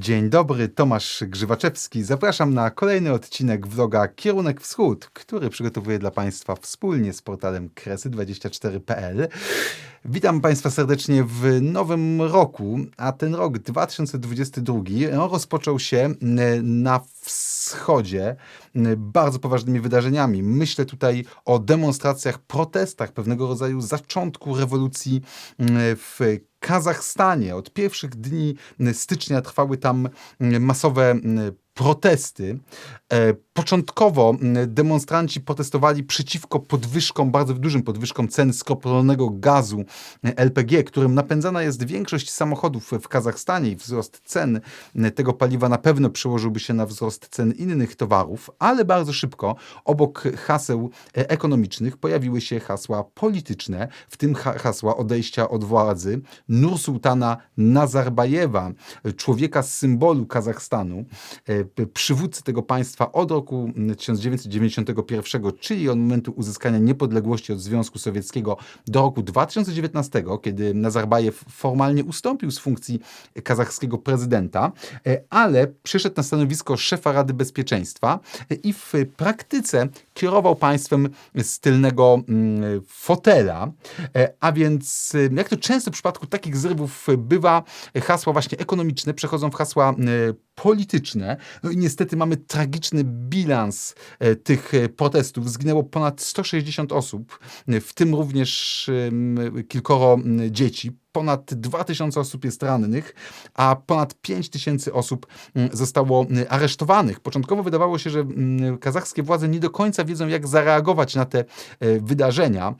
Dzień dobry, Tomasz Grzywaczewski. Zapraszam na kolejny odcinek vloga Kierunek Wschód, który przygotowuję dla Państwa wspólnie z portalem kresy24.pl. Witam Państwa serdecznie w nowym roku, a ten rok 2022 rozpoczął się na wschodzie bardzo poważnymi wydarzeniami. Myślę tutaj o demonstracjach, protestach, pewnego rodzaju zaczątku rewolucji w Kazachstanie. Od pierwszych dni stycznia trwały tam masowe protesty. E, początkowo demonstranci protestowali przeciwko podwyżkom, bardzo dużym podwyżkom cen skroplonego gazu LPG, którym napędzana jest większość samochodów w Kazachstanie i wzrost cen tego paliwa na pewno przełożyłby się na wzrost cen innych towarów, ale bardzo szybko obok haseł ekonomicznych pojawiły się hasła polityczne, w tym hasła odejścia od władzy Nursultana Nazarbajewa, człowieka z symbolu Kazachstanu, przywódcy tego państwa od roku 1991, czyli od momentu uzyskania niepodległości od Związku Sowieckiego do roku 2019, kiedy Nazarbajew formalnie ustąpił z funkcji kazachskiego prezydenta, ale przyszedł na stanowisko szefa Rady Bezpieczeństwa i w praktyce kierował państwem z tylnego fotela, a więc jak to często w przypadku takich zrywów bywa, hasła właśnie ekonomiczne przechodzą w hasła polityczne. No i niestety mamy tragiczny bilans tych protestów. Zginęło ponad 160 osób, w tym również kilkoro dzieci ponad 2000 osób jest rannych, a ponad 5000 osób zostało aresztowanych. Początkowo wydawało się, że kazachskie władze nie do końca wiedzą, jak zareagować na te wydarzenia.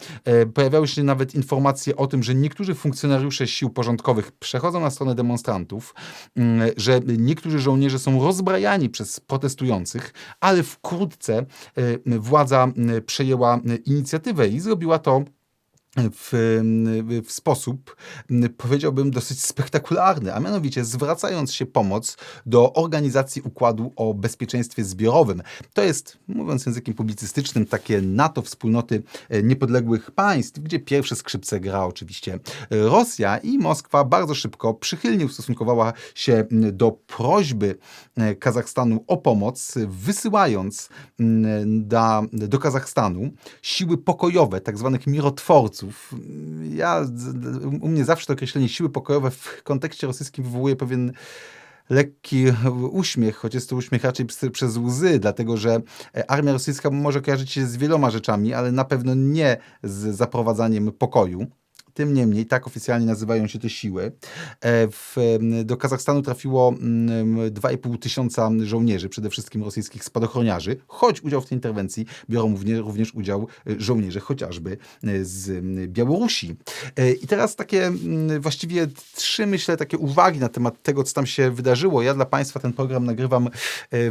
Pojawiały się nawet informacje o tym, że niektórzy funkcjonariusze sił porządkowych przechodzą na stronę demonstrantów, że niektórzy żołnierze są rozbrajani przez protestujących, ale wkrótce władza przejęła inicjatywę i zrobiła to w, w, sposób, powiedziałbym, dosyć spektakularny, a mianowicie zwracając się pomoc do Organizacji Układu o Bezpieczeństwie Zbiorowym. To jest, mówiąc językiem publicystycznym, takie NATO wspólnoty niepodległych państw, gdzie pierwsze skrzypce gra oczywiście Rosja i Moskwa bardzo szybko przychylnie ustosunkowała się do prośby Kazachstanu o pomoc, wysyłając do Kazachstanu siły pokojowe, tak zwanych mirotworców, ja, u mnie zawsze to określenie siły pokojowe w kontekście rosyjskim wywołuje pewien lekki uśmiech, choć jest to uśmiech raczej przez łzy, dlatego że armia rosyjska może kojarzyć się z wieloma rzeczami, ale na pewno nie z zaprowadzaniem pokoju. Tym niemniej, tak oficjalnie nazywają się te siły. W, do Kazachstanu trafiło 2,5 tysiąca żołnierzy, przede wszystkim rosyjskich spadochroniarzy, choć udział w tej interwencji biorą również udział żołnierze chociażby z Białorusi. I teraz takie właściwie trzy, myślę, takie uwagi na temat tego, co tam się wydarzyło. Ja dla Państwa ten program nagrywam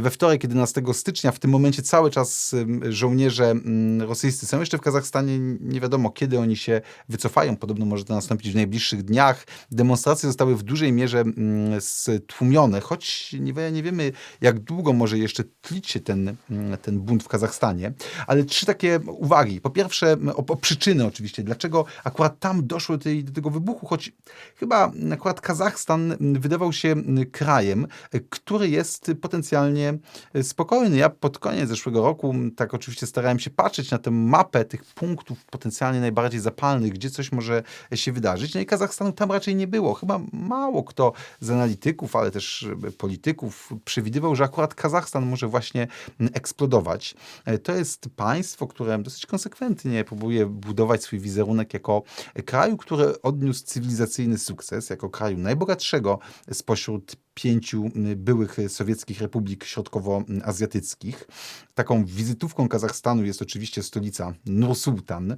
we wtorek, 11 stycznia. W tym momencie cały czas żołnierze rosyjscy są jeszcze w Kazachstanie. Nie wiadomo, kiedy oni się wycofają. Podobno Podobno może to nastąpić w najbliższych dniach. Demonstracje zostały w dużej mierze mm, stłumione, choć nie, nie wiemy, jak długo może jeszcze tlić się ten, mm, ten bunt w Kazachstanie. Ale trzy takie uwagi. Po pierwsze, o, o przyczyny oczywiście. Dlaczego akurat tam doszło do, tej, do tego wybuchu? Choć chyba akurat Kazachstan wydawał się krajem, który jest potencjalnie spokojny. Ja pod koniec zeszłego roku tak oczywiście starałem się patrzeć na tę mapę tych punktów potencjalnie najbardziej zapalnych, gdzie coś może się wydarzyć. No i Kazachstanu tam raczej nie było. Chyba mało kto z analityków, ale też polityków przewidywał, że akurat Kazachstan może właśnie eksplodować. To jest państwo, które dosyć konsekwentnie próbuje budować swój wizerunek jako kraju, który odniósł cywilizacyjny sukces, jako kraju najbogatszego spośród pięciu byłych sowieckich republik środkowoazjatyckich. Taką wizytówką Kazachstanu jest oczywiście stolica Nur-Sultan.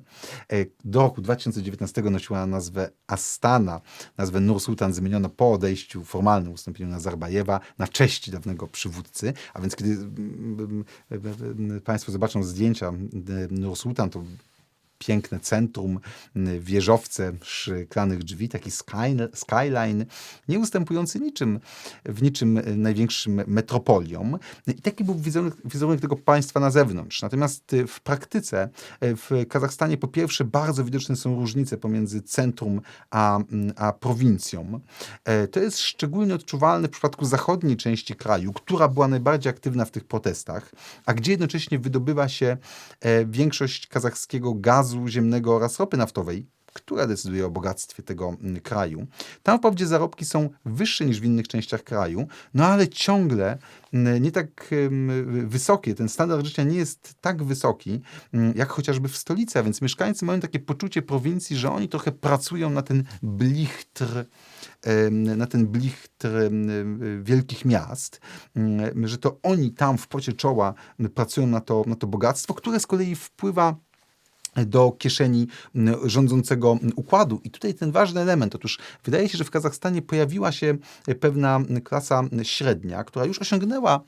Do roku 2019 nosiła nazwę Astana. Nazwę Nur-Sultan zmieniono po odejściu, formalnym ustąpieniu Nazarbajewa na cześć dawnego przywódcy. A więc kiedy Państwo zobaczą zdjęcia Nur-Sultan, to piękne centrum, wieżowce szklanych drzwi, taki skyline, nie ustępujący niczym, w niczym największym metropoliom. I taki był wizerunek, wizerunek tego państwa na zewnątrz. Natomiast w praktyce w Kazachstanie po pierwsze bardzo widoczne są różnice pomiędzy centrum a, a prowincją. To jest szczególnie odczuwalne w przypadku zachodniej części kraju, która była najbardziej aktywna w tych protestach, a gdzie jednocześnie wydobywa się większość kazachskiego gazu ziemnego oraz ropy naftowej, która decyduje o bogactwie tego kraju. Tam wprawdzie zarobki są wyższe niż w innych częściach kraju, no ale ciągle nie tak wysokie. Ten standard życia nie jest tak wysoki, jak chociażby w stolicy, a więc mieszkańcy mają takie poczucie prowincji, że oni trochę pracują na ten blichtr na ten blichtr wielkich miast, że to oni tam w pocie czoła pracują na to, na to bogactwo, które z kolei wpływa do kieszeni rządzącego układu. I tutaj ten ważny element. Otóż wydaje się, że w Kazachstanie pojawiła się pewna klasa średnia, która już osiągnęła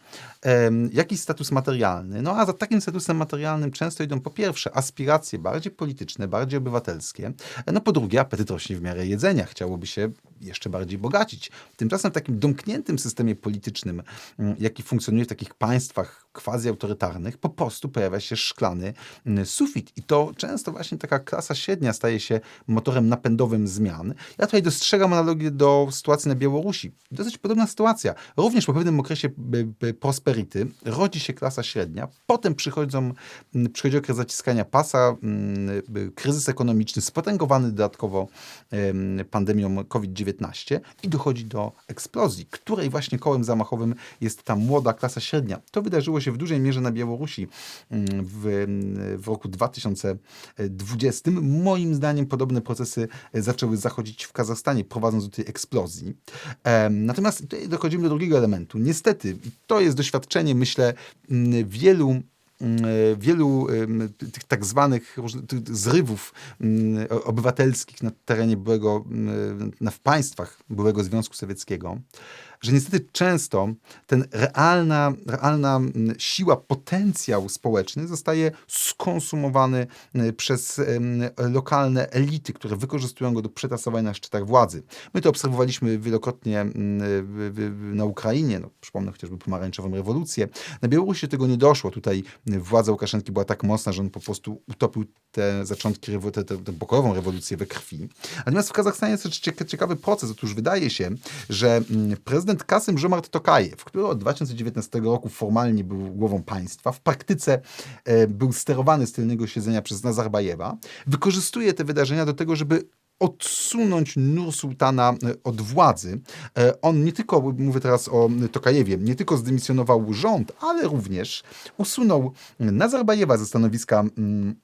jakiś status materialny. No a za takim statusem materialnym często idą po pierwsze aspiracje bardziej polityczne, bardziej obywatelskie, no po drugie apetyt rośnie w miarę jedzenia. Chciałoby się jeszcze bardziej bogacić. Tymczasem w takim domkniętym systemie politycznym, jaki funkcjonuje w takich państwach quasi-autorytarnych, po prostu pojawia się szklany sufit. I to często właśnie taka klasa średnia staje się motorem napędowym zmian. Ja tutaj dostrzegam analogię do sytuacji na Białorusi. Dosyć podobna sytuacja. Również po pewnym okresie prosperity rodzi się klasa średnia, potem przychodzą, przychodzi okres zaciskania pasa, kryzys ekonomiczny spotęgowany dodatkowo pandemią COVID-19 i dochodzi do eksplozji, której właśnie kołem zamachowym jest ta młoda klasa średnia. To wydarzyło się w dużej mierze na Białorusi w, w roku 2000 2020. Moim zdaniem podobne procesy zaczęły zachodzić w Kazachstanie, prowadząc do tej eksplozji. Natomiast tutaj dochodzimy do drugiego elementu. Niestety, to jest doświadczenie, myślę, wielu wielu tych tak zwanych zrywów obywatelskich na terenie byłego, w państwach byłego Związku Sowieckiego, że niestety często ten realna, realna siła, potencjał społeczny zostaje skonsumowany przez lokalne elity, które wykorzystują go do przetasowania szczytach władzy. My to obserwowaliśmy wielokrotnie na Ukrainie, no, przypomnę chociażby pomarańczową rewolucję. Na Białorusi tego nie doszło. Tutaj władza Łukaszenki była tak mocna, że on po prostu utopił te zaczątki, tę pokojową rewolucję we krwi. Natomiast w Kazachstanie jest ciekawy proces. Otóż wydaje się, że prezydent prezydent Kasym Żomart Tokajew, który od 2019 roku formalnie był głową państwa, w praktyce e, był sterowany z tylnego siedzenia przez Nazarbajewa, wykorzystuje te wydarzenia do tego, żeby odsunąć Nur Sultana e, od władzy. E, on nie tylko, mówię teraz o Tokajewie, nie tylko zdymisjonował rząd, ale również usunął Nazarbajewa ze stanowiska mm,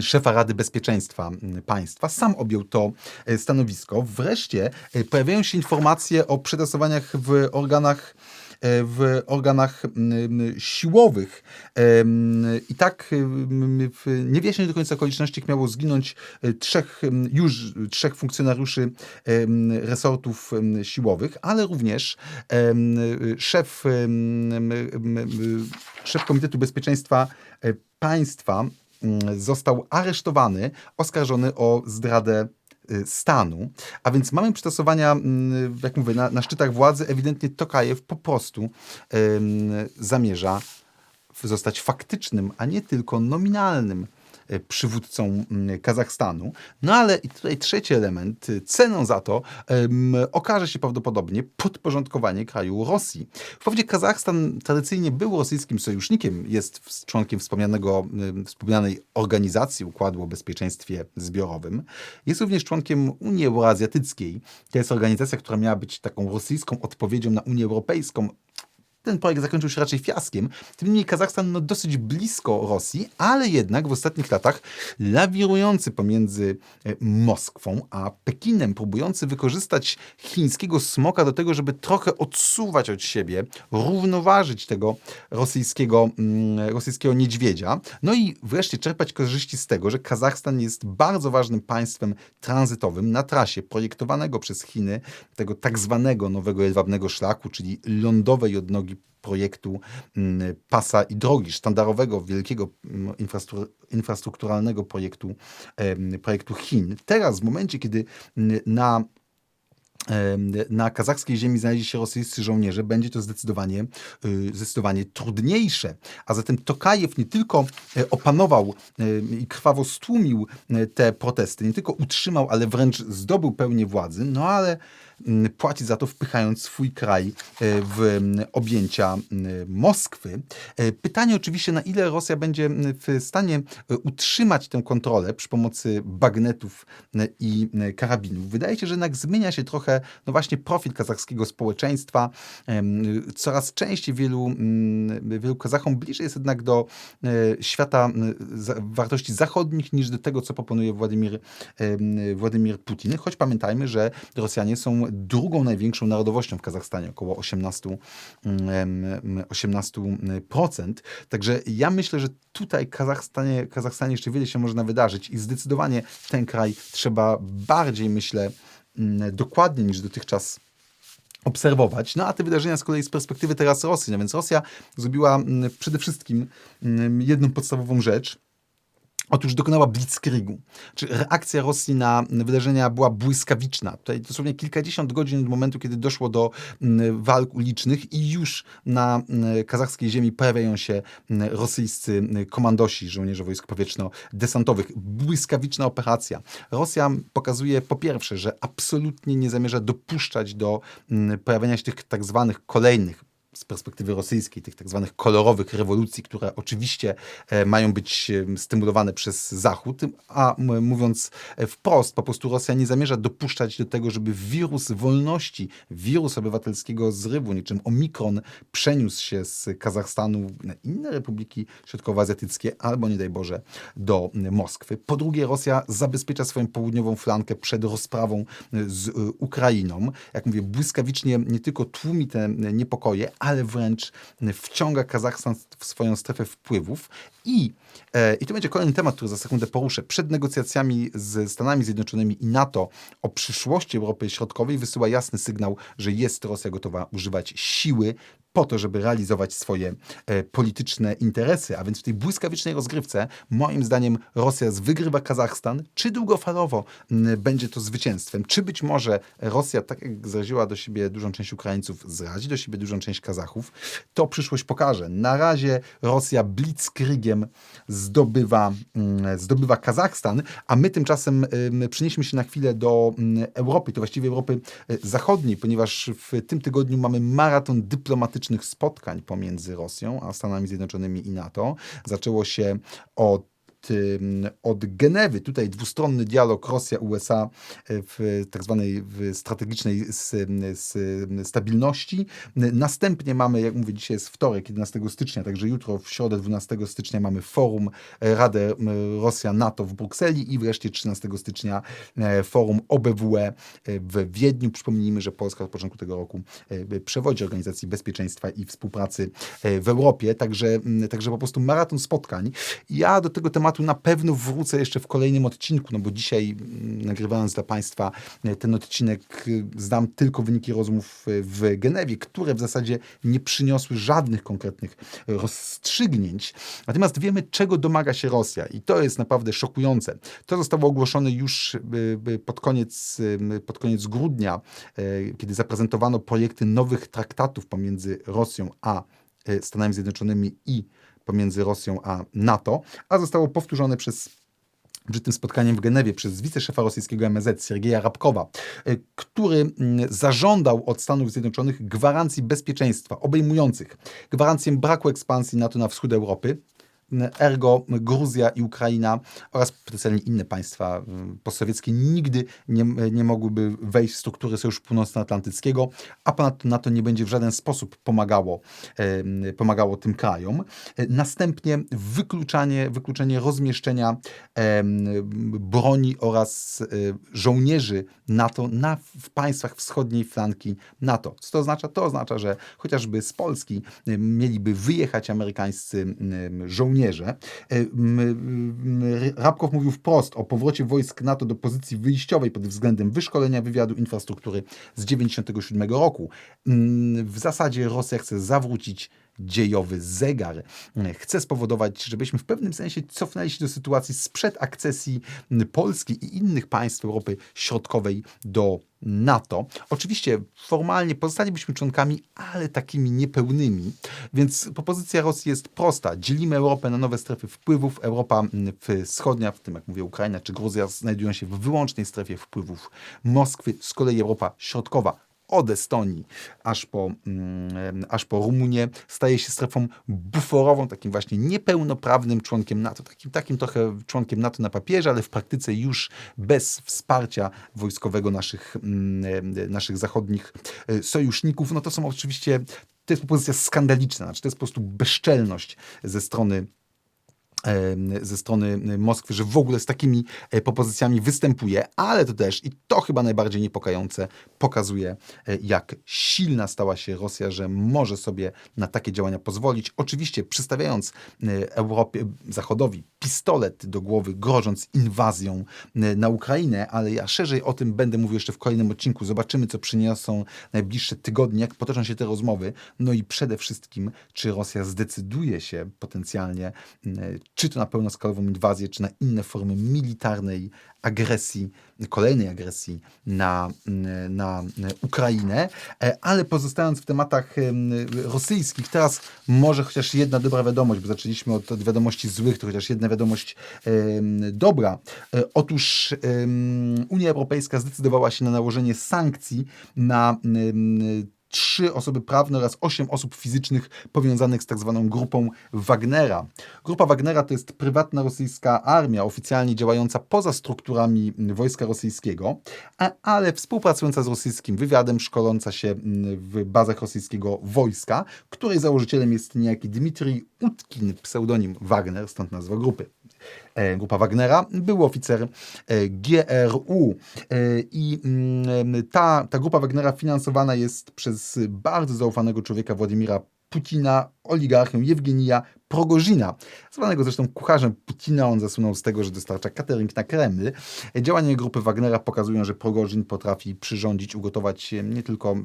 szefa Rady Bezpieczeństwa Państwa. Sam objął to e, stanowisko. Wreszcie e, pojawiają się informacje o przetestowaniach w organach e, w organach siłowych. I tak w niewyjaśnionych do końca okolicznościach miało zginąć trzech, już trzech funkcjonariuszy resortów siłowych, ale również szef, szef Komitetu Bezpieczeństwa Państwa został aresztowany, oskarżony o zdradę y, stanu. A więc mamy przystosowania, mm, jak mówię, na, na szczytach władzy. Ewidentnie Tokajew po prostu zamierza zostać faktycznym, a nie tylko nominalnym przywódcą mm, Kazachstanu. No ale i tutaj trzeci element, ceną za to um, okaże się prawdopodobnie podporządkowanie kraju Rosji. Wprawdzie Kazachstan tradycyjnie był rosyjskim sojusznikiem, jest członkiem wspomnianego, wspomnianej organizacji Układu o Bezpieczeństwie Zbiorowym. Jest również członkiem Unii Euroazjatyckiej. To jest organizacja, która miała być taką rosyjską odpowiedzią na Unię Europejską ten projekt zakończył się raczej fiaskiem. Tym niemniej Kazachstan no, dosyć blisko Rosji, ale jednak w ostatnich latach lawirujący pomiędzy e, Moskwą a Pekinem, próbujący wykorzystać chińskiego smoka do tego, żeby trochę odsuwać od siebie, równoważyć tego rosyjskiego, mm, rosyjskiego niedźwiedzia. No i wreszcie czerpać korzyści z tego, że Kazachstan jest bardzo ważnym państwem tranzytowym na trasie projektowanego przez Chiny tego tak zwanego nowego jedwabnego szlaku, czyli lądowej odnogi projektu mm, pasa i drogi, sztandarowego, wielkiego mm, infrastru- infrastrukturalnego projektu, projektu Chin. Teraz, w momencie, kiedy mm, na na kazachskiej ziemi znaleźli się rosyjscy żołnierze, będzie to zdecydowanie, y, zdecydowanie trudniejsze. A zatem Tokajew nie tylko e, opanował i krwawo stłumił e, te protesty, nie tylko utrzymał, ale wręcz zdobył pełnię władzy, no ale płaci za to wpychając swój kraj e, w mm, objęcia mm, Moskwy. E, Pytanie oczywiście, na ile Rosja będzie mm, w stanie e, utrzymać tę kontrolę przy pomocy bagnetów i karabinów. Wydaje się, że jednak zmienia się trochę no właśnie profil kazachskiego społeczeństwa. Coraz częściej wielu, mm, wielu Kazachom bliżej jest jednak do świata wartości zachodnich niż do tego, co proponuje Władimir, Władimir Putin. Choć pamiętajmy, że Rosjanie są drugą największą narodowością w Kazachstanie, około 18%. em, 18%. Także ja myślę, że tutaj Kazachstanie, Kazachstanie jeszcze wiele się można wydarzyć i zdecydowanie ten kraj trzeba bardziej, myślę, mm, dokładnie niż dotychczas obserwować. No a te wydarzenia z kolei z perspektywy teraz Rosji. No więc Rosja zrobiła mm, przede wszystkim mm, jedną podstawową rzecz. Otóż dokonała blitzkriegu. Czy reakcja Rosji na wydarzenia była błyskawiczna. Tutaj dosłownie kilkadziesiąt godzin od momentu, kiedy doszło do mm, walk ulicznych i już na mm, kazachskiej ziemi pojawiają się mm, rosyjscy komandosi, żołnierze wojsk powietrzno-desantowych. Błyskawiczna operacja. Rosja pokazuje po pierwsze, że absolutnie nie zamierza dopuszczać do pojawienia się tych tak zwanych kolejnych z perspektywy rosyjskiej, tych tak zwanych kolorowych rewolucji, które oczywiście e, mają być stymulowane przez Zachód, a mówiąc e, wprost, po prostu Rosja nie zamierza dopuszczać do tego, żeby wirus wolności, wirus obywatelskiego zrywu, niczym omikron, przeniósł się z Kazachstanu na inne republiki środkowoazjatyckie, albo nie daj Boże do Moskwy. Po drugie, Rosja zabezpiecza swoją południową flankę przed rozprawą e, z Ukrainą. Jak mówię, błyskawicznie nie tylko tłumi te niepokoje, ale wręcz wciąga Kazachstan w swoją strefę wpływów. I, e, I to będzie kolejny temat, który za sekundę poruszę. Przed negocjacjami z Stanami Zjednoczonymi i NATO o przyszłości Europy Środkowej wysyła jasny sygnał, że jest Rosja gotowa używać siły po to, żeby realizować swoje e, polityczne interesy. A więc w tej błyskawicznej rozgrywce, moim zdaniem, Rosja wygrywa Kazachstan. Czy długofalowo m, będzie to zwycięstwem? Czy być może Rosja, tak jak zraziła do siebie dużą część Ukraińców, zrazi do siebie dużą część Kazachów? To przyszłość pokaże. Na razie Rosja blitzkriegiem zdobywa, mm, zdobywa Kazachstan, a my tymczasem ym, przenieśmy się na chwilę do mm, Europy, to właściwie Europy y, Zachodniej, ponieważ w tym tygodniu mamy maraton dyplomatycznych spotkań pomiędzy Rosją a Stanami Zjednoczonymi i NATO. Zaczęło się od ym, od Genewy. Tutaj dwustronny dialog Rosja-USA w tak zwanej strategicznej s- s- stabilności. Następnie mamy, jak mówię, dzisiaj jest wtorek, 11 stycznia, także jutro w środę 12 stycznia mamy forum e, Radę Rosja-NATO w Brukseli i wreszcie 13 stycznia e, forum OBWE e, w Wiedniu. Przypomnijmy, że Polska od początku tego roku e, przewodzi Organizacji Bezpieczeństwa i Współpracy e, w Europie, także, także po prostu maraton spotkań. Ja do tego tematu na pewno wrócę jeszcze w kolejnym odcinku, no bo dzisiaj mm, nagrywając dla Państwa e, ten odcinek y, znam tylko wyniki rozmów e, w Genewie, które w zasadzie nie przyniosły żadnych konkretnych rozstrzygnięć. Natomiast wiemy, czego domaga się Rosja i to jest naprawdę szokujące. To zostało ogłoszone już pod koniec, pod koniec grudnia, e, kiedy zaprezentowano projekty nowych traktatów pomiędzy Rosją a e, Stanami Zjednoczonymi i pomiędzy Rosją a NATO, a zostało powtórzone przez przed tym spotkaniem w Genewie przez wiceszefa rosyjskiego MSZ Siergieja Rabkowa, y, który mm, zażądał od Stanów Zjednoczonych gwarancji bezpieczeństwa obejmujących gwarancję braku ekspansji NATO na wschód Europy, ergo Gruzja i Ukraina oraz potencjalnie inne państwa y, postsowieckie nigdy nie, nie mogłyby wejść w struktury Sojuszu Północnoatlantyckiego, a ponadto NATO nie będzie w żaden sposób pomagało, pomagało tym krajom. Następnie wykluczanie, wykluczenie rozmieszczenia broni oraz e, żołnierzy NATO na, w państwach wschodniej flanki NATO. Co to oznacza? To oznacza, że chociażby z Polski mieliby wyjechać amerykańscy żołnierze, żołnierze. Rabkow mówił wprost o powrocie wojsk NATO do pozycji wyjściowej pod względem wyszkolenia wywiadu infrastruktury z 1997 roku. W zasadzie Rosja chce zawrócić dziejowy zegar. Chce spowodować, żebyśmy w pewnym sensie cofnęli się do sytuacji sprzed akcesji Polski i innych państw Europy Środkowej do NATO. Oczywiście formalnie pozostalibyśmy członkami, ale takimi niepełnymi, więc propozycja Rosji jest prosta. Dzielimy Europę na nowe strefy wpływów. Europa wschodnia, w tym jak mówię Ukraina czy Gruzja, znajdują się w wyłącznej strefie wpływów Moskwy. Z kolei Europa Środkowa od Estonii aż po, mm, aż po Rumunię, staje się strefą buforową, takim właśnie niepełnoprawnym członkiem NATO, takim, takim trochę członkiem NATO na papierze, ale w praktyce już bez wsparcia wojskowego naszych, mm, naszych zachodnich e, sojuszników. No to są oczywiście, to jest propozycja skandaliczna, znaczy to jest po prostu bezczelność ze strony ze strony Moskwy, że w ogóle z takimi e, propozycjami występuje, ale to też, i to chyba najbardziej niepokające, pokazuje, e, jak silna stała się Rosja, że może sobie na takie działania pozwolić. Oczywiście przystawiając e, Europie Zachodowi pistolet do głowy, grożąc inwazją na Ukrainę, ale ja szerzej o tym będę mówił jeszcze w kolejnym odcinku. Zobaczymy, co przyniosą najbliższe tygodnie, jak potoczą się te rozmowy. No i przede wszystkim, czy Rosja zdecyduje się potencjalnie czy to na pełnoskalową inwazję, czy na inne formy militarnej agresji, kolejnej agresji na, na Ukrainę. E, ale pozostając w tematach rosyjskich, teraz może chociaż jedna dobra wiadomość, bo zaczęliśmy od, od wiadomości złych, to chociaż jedna wiadomość dobra. E, otóż Unia Europejska zdecydowała się na nałożenie sankcji na trzy osoby prawne oraz osiem osób fizycznych powiązanych z tak zwaną grupą Wagnera. Grupa Wagnera to jest prywatna rosyjska armia, oficjalnie działająca poza strukturami wojska rosyjskiego, ale współpracująca z rosyjskim wywiadem, szkoląca się w bazach rosyjskiego wojska, której założycielem jest niejaki Dmitrij Utkin, pseudonim Wagner, stąd nazwa grupy. E, grupa Wagnera, był oficer e, GRU e, i mm, ta, ta grupa Wagnera finansowana jest przez bardzo zaufanego człowieka Władimira Putina, oligarchę Jewgenija Progozina, zwanego zresztą kucharzem Putina. On zasunął z tego, że dostarcza catering na Kreml. Działania grupy Wagnera pokazują, że Progozin potrafi przyrządzić, ugotować nie tylko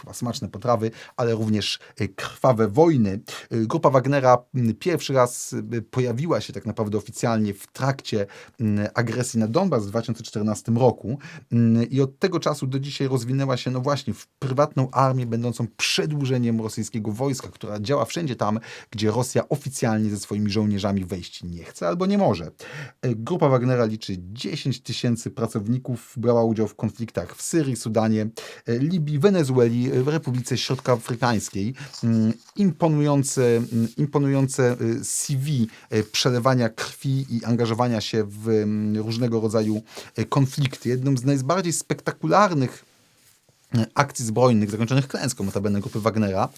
chyba smaczne potrawy, ale również krwawe wojny. Grupa Wagnera pierwszy raz pojawiła się tak naprawdę oficjalnie w trakcie agresji na Donbas w 2014 roku i od tego czasu do dzisiaj rozwinęła się no właśnie w prywatną armię będącą przedłużeniem rosyjskiego wojska, która działa wszędzie tam, gdzie Rosja oficjalnie ze swoimi żołnierzami wejść nie chce albo nie może. Grupa Wagnera liczy 10 tysięcy pracowników, brała udział w konfliktach w Syrii, Sudanie, Libii, Wenezueli, w Republice Środkoafrykańskiej. Mm, imponujące, mm, imponujące y, CV przelewania krwi i angażowania się w mm, różnego rodzaju konflikty. Jednym z najbardziej spektakularnych akcji zbrojnych zakończonych klęską notabene grupy Wagnera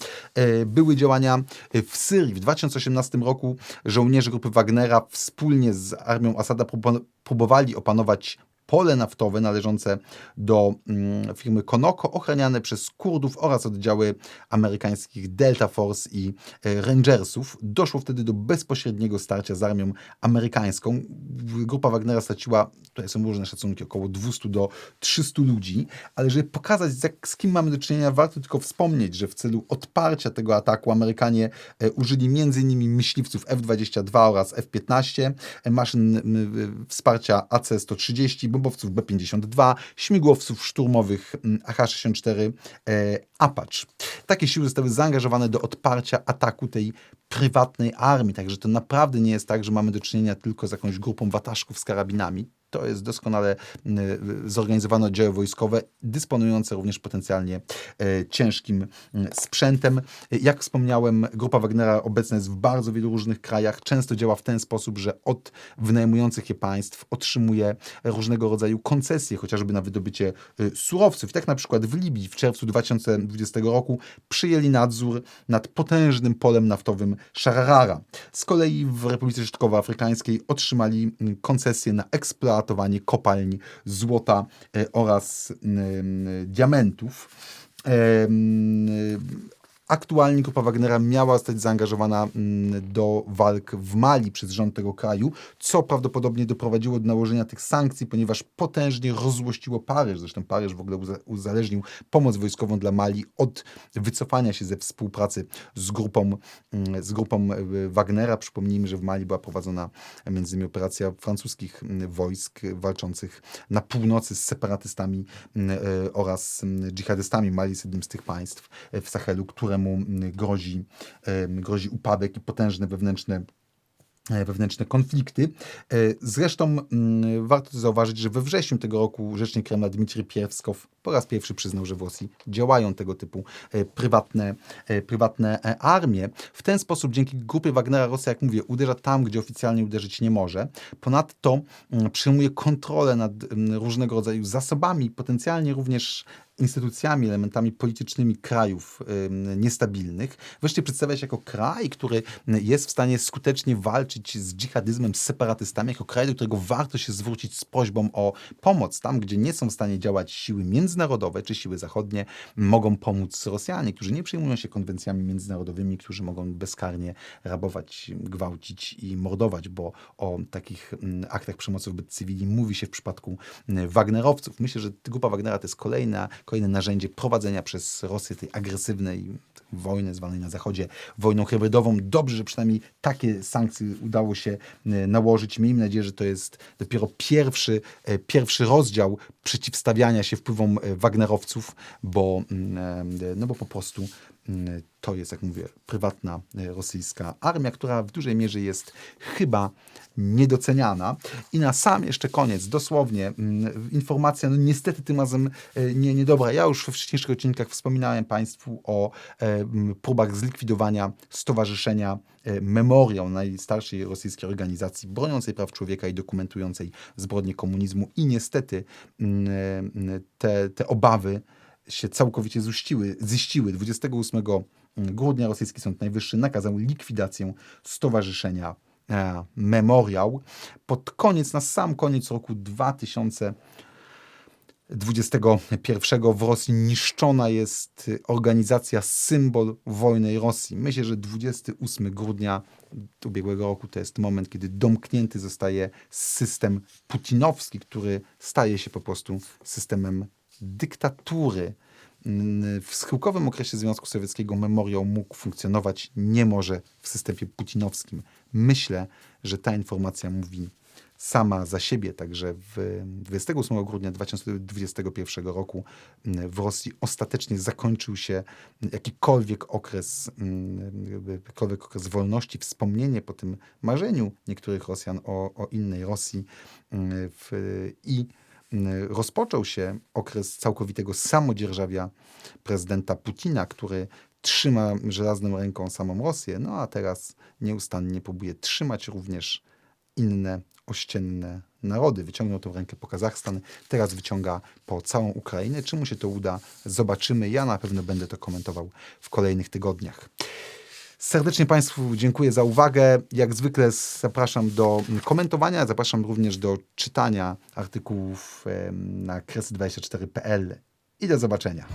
były działania w Syrii. W 2018 roku żołnierze grupy Wagnera wspólnie z armią Asada próbowali opanować pole naftowe należące do mm, firmy Konoko, ochraniane przez Kurdów oraz oddziały amerykańskich Delta Force i e, Rangersów. Doszło wtedy do bezpośredniego starcia z armią amerykańską. Grupa Wagnera straciła, tutaj są różne szacunki, około 200 do 300 ludzi, ale żeby pokazać z, kim mamy do czynienia, warto tylko wspomnieć, że w celu odparcia tego ataku Amerykanie e, użyli m.in. myśliwców F-22 oraz F-15, e, maszyn wsparcia AC-130, bombowców B-52, śmigłowców szturmowych mm, AH-64 e, Apache. Takie siły zostały zaangażowane do odparcia ataku tej prywatnej armii, także to naprawdę nie jest tak, że mamy do czynienia tylko z jakąś grupą wataszków z karabinami to jest doskonale zorganizowane oddziały wojskowe, dysponujące również potencjalnie e, ciężkim sprzętem. Jak wspomniałem, grupa Wagnera obecna jest w bardzo wielu różnych krajach. Często działa w ten sposób, że od wynajmujących je państw otrzymuje różnego rodzaju koncesje, chociażby na wydobycie e, surowców. tak na przykład w Libii w czerwcu 2020 roku przyjęli nadzór nad potężnym polem naftowym Shararara. Z kolei w Republice Środkowoafrykańskiej otrzymali koncesję na eksploatację eksploatowanie kopalń złota e, oraz diamentów. Aktualnie grupa Wagnera miała zostać zaangażowana mm, do walk w Mali przez rząd tego kraju, co prawdopodobnie doprowadziło do nałożenia tych sankcji, ponieważ potężnie rozzłościło Paryż. Zresztą Paryż w ogóle uza- uzależnił pomoc wojskową dla Mali od wycofania się ze współpracy z grupą, mm, z grupą e, Wagnera. Przypomnijmy, że w Mali była prowadzona między innymi operacja francuskich mm, wojsk walczących na północy z separatystami e, oraz dżihadystami. Mali jest jednym z tych państw e, w Sahelu, któremu grozi, grozi upadek i potężne wewnętrzne e, wewnętrzne konflikty. E, Zresztą warto zauważyć, że we wrześniu tego roku rzecznik Kremla Dmitrij Piewskow po raz pierwszy przyznał, że w Rosji działają tego typu e, prywatne, e, prywatne e, armie. W ten sposób dzięki grupie Wagnera Rosja, jak mówię, uderza tam, gdzie oficjalnie uderzyć nie może. Ponadto mm, przejmuje kontrolę nad mm, różnego rodzaju zasobami, potencjalnie również instytucjami, elementami politycznymi krajów niestabilnych. Wreszcie przedstawia się jako kraj, który jest w stanie skutecznie walczyć z dżihadyzmem, z separatystami, jako kraj, do którego warto się zwrócić z prośbą o pomoc. Tam, gdzie nie są w stanie działać siły międzynarodowe czy siły zachodnie, mogą pomóc Rosjanie, którzy nie przejmują się konwencjami międzynarodowymi, którzy mogą bezkarnie rabować, gwałcić i mordować, bo o takich mm, aktach przemocy wobec cywili mówi się w przypadku mm, Wagnerowców. Myślę, że grupa Wagnera to jest kolejna, kolejne narzędzie prowadzenia przez Rosję tej agresywnej wojny zwanej na Zachodzie wojną hybrydową. Dobrze, że przynajmniej takie sankcje udało się e, nałożyć. Miejmy nadzieję, że to jest dopiero pierwszy, e, pierwszy rozdział przeciwstawiania się wpływom e, Wagnerowców, bo, mm, no bo po prostu to jest, jak mówię, prywatna e, rosyjska armia, która w dużej mierze jest chyba niedoceniana. I na sam jeszcze koniec, dosłownie, mm, informacja, no niestety tym razem nie, niedobra. Ja już we wcześniejszych odcinkach wspominałem Państwu o e, próbach zlikwidowania Stowarzyszenia e, Memoriał, najstarszej rosyjskiej organizacji broniącej praw człowieka i dokumentującej zbrodnie komunizmu. I niestety te, te obawy się całkowicie ziściły. ziściły. 28 grudnia rosyjski Sąd Najwyższy nakazał likwidację Stowarzyszenia e, Memoriał. Pod koniec, na sam koniec roku 2021 w Rosji niszczona jest organizacja symbol wojny Rosji. Myślę, że 28 grudnia ubiegłego roku to jest moment, kiedy domknięty zostaje system putinowski, który staje się po prostu systemem dyktatury. Mm, W schyłkowym okresie Związku Sowieckiego memoriał mógł funkcjonować, nie może w systemie putinowskim. Myślę, że ta informacja mówi sama za siebie, także w 28 grudnia 2021 roku mm, w Rosji ostatecznie zakończył się jakikolwiek okres, mm, jakikolwiek okres wolności, wspomnienie po tym marzeniu niektórych Rosjan o, o innej Rosji w, i rozpoczął się okres całkowitego samodzierżawia prezydenta Putina, który trzyma żelazną ręką samą Rosję, no a teraz nieustannie próbuje trzymać również inne ościenne narody. Wyciągnął tę rękę po Kazachstan, teraz wyciąga po całą Ukrainę. Czy mu się to uda? Zobaczymy. Ja na pewno będę to komentował w kolejnych tygodniach. Serdecznie Państwu dziękuję za uwagę. Jak zwykle zapraszam do komentowania, zapraszam również do czytania artykułów na kresy24.pl i do zobaczenia.